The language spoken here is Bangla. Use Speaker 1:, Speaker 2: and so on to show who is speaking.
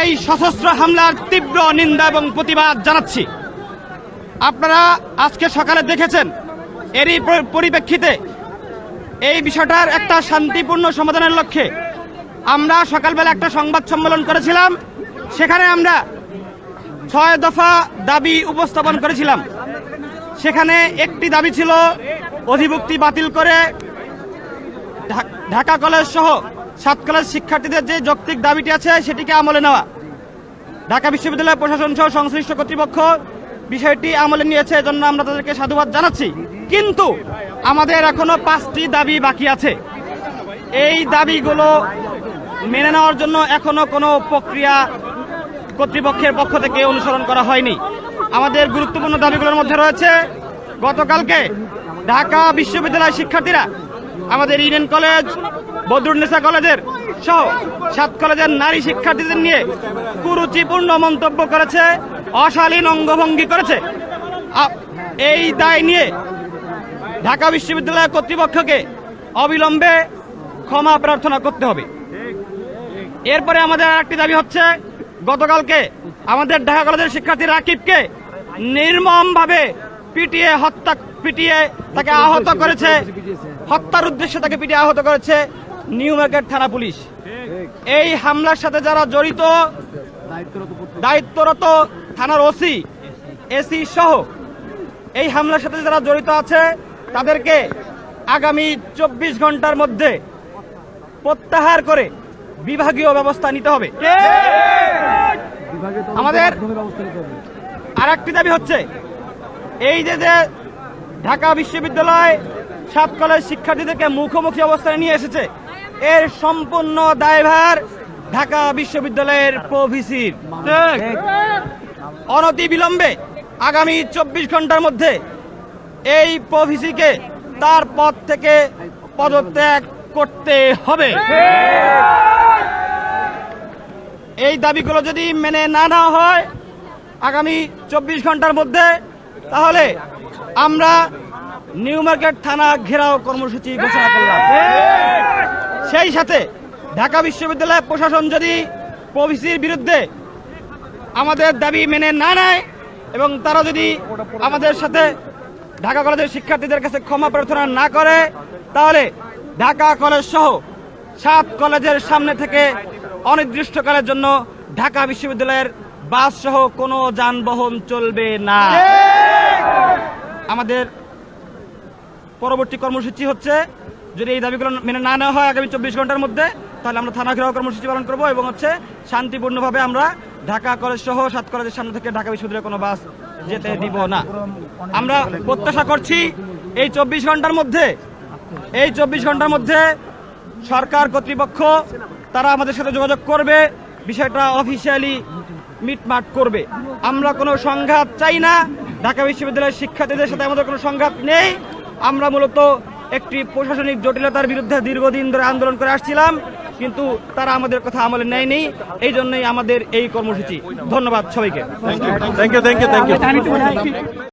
Speaker 1: এই সশস্ত্র হামলার তীব্র নিন্দা এবং প্রতিবাদ জানাচ্ছি। আপনারা আজকে সকালে দেখেছেন, এরই পরিপ্রেক্ষিতে এই বিষয়টার একটা শান্তিপূর্ণ সমাধানের লক্ষ্যে আমরা সকালবেলা একটা সংবাদ সম্মেলন করেছিলাম। সেখানে আমরা ছয় দফা দাবি উপস্থাপন করেছিলাম। সেখানে একটি দাবি ছিল, অধিভুক্তি বাতিল করে ঢাকা কলেজ সহ সাত কলেজ শিক্ষার্থীদের যে যৌক্তিক দাবিটি আছে, সেটিকে আমলে নেওয়া। ঢাকা বিশ্ববিদ্যালয় প্রশাসন সহ সংশ্লিষ্ট কর্তৃপক্ষ বিষয়টি আমলে নিয়েছে, এজন্য আমরা তাদেরকে সাধুবাদ জানাচ্ছি। কিন্তু আমাদের এখনও পাঁচটি দাবি বাকি আছে। এই দাবিগুলো মেনে নেওয়ার জন্য এখনও কোনো প্রক্রিয়া কর্তৃপক্ষের পক্ষ থেকে অনুসরণ করা হয়নি। আমাদের গুরুত্বপূর্ণ দাবিগুলোর মধ্যে রয়েছে, গতকালকে ঢাকা বিশ্ববিদ্যালয় শিক্ষার্থীরা আমাদের ইডেন কলেজ বদরুন্নেসা কলেজের সহ সাত কলেজের নারী শিক্ষার্থীদের নিয়ে কুরুচিপূর্ণ মন্তব্য করেছে, অশালীন অঙ্গভঙ্গি করেছে। এই দায় নিয়ে ঢাকা বিশ্ববিদ্যালয় কর্তৃপক্ষকে অবিলম্বে ক্ষমা প্রার্থনা করতে হবে। এরপরে আমাদের আরেকটি দাবি হচ্ছে, গতকালকে আমাদের ঢাকা কলেজের শিক্ষার্থী রাকিবকে নির্মমভাবে পিটিয়ে হত্যা, পিটিয়ে তাকে আহত করেছে হত্যার উদ্দেশ্যে তাকে পিটিয়ে আহত করেছে নিউ মার্কেট থানা পুলিশ। এই হামলার সাথে যারা জড়িত, দায়িত্বরত থানার ওসি, এসি সহ এই হামলার সাথে যারা জড়িত আছে, তাদেরকে আগামী চব্বিশ ঘণ্টার মধ্যে প্রত্যাহার করে বিভাগীয় ব্যবস্থা নিতে হবে। আমাদের আর একটি দাবি হচ্ছে, এই যে যে ঢাকা বিশ্ববিদ্যালয় সাত কলেজ শিক্ষার্থীদেরকে মুখোমুখি অবস্থানে নিয়ে এসেছে। এর সম্পূর্ণ দায়ভার ঢাকা বিশ্ববিদ্যালয়ের প্রভিসির। অনতি বিলম্বে আগামী চব্বিশ ঘণ্টার মধ্যে এই প্রভিসিকে তার পদ থেকে পদত্যাগ করতে হবে। এই দাবিগুলো যদি মেনে না নেওয়া হয় আগামী চব্বিশ ঘণ্টার মধ্যে তাহলে আমরা নিউ মার্কেট থানা ঘেরাও কর্মসূচি ঘোষণা করলাম। সেই সাথে ঢাকা বিশ্ববিদ্যালয় প্রশাসন যদি প্রভিসির বিরুদ্ধে আমাদের দাবি মেনে না নেয় এবং তারা যদি আমাদের সাথে ঢাকা কলেজের শিক্ষার্থীদের কাছে ক্ষমা প্রার্থনা না করে, তাহলে ঢাকা কলেজ সহ সাত কলেজের সামনে থেকে অনির্দিষ্টকালের জন্য ঢাকা বিশ্ববিদ্যালয়ের বাস সহ কোনো যানবাহন চলবে না। আমাদের পরবর্তী কর্মসূচি হচ্ছে, যদি এই দাবিগুলো মেনে না নেওয়া হয় আগামী চব্বিশ ঘণ্টার মধ্যে, তাহলে আমরা থানা ঘেরাও কর্মসূচি পালন করব এবং হচ্ছে শান্তিপূর্ণভাবে আমরা ঢাকা কলেজ সহ সাত কলেজের সামনে থেকে ঢাকা বিশ্ববিদ্যালয়ের কোনো বাস যেতে দিব না। আমরা প্রত্যাশা করছি এই চব্বিশ ঘণ্টার মধ্যে, এই চব্বিশ ঘণ্টার মধ্যে সরকার কর্তৃপক্ষ, তারা আমাদের সাথে যোগাযোগ করবে, বিষয়টা অফিসিয়ালি মিটমাট করবে। আমরা কোনো সংঘাত চাই না, ঢাকা বিশ্ববিদ্যালয়ের শিক্ষার্থীদের সাথে আমাদের কোনো সংঘাত নেই। আমরা মূলত একটি প্রশাসনিক জটিলতার বিরুদ্ধে দীর্ঘদিন ধরে আন্দোলন করে আসছিলাম কিন্তু তারা আমাদের কথা আমলে নেয়নি এই জন্যই আমাদের এই কর্মসূচি। ধন্যবাদ সবাইকে।
Speaker 2: Thank you thank you thank you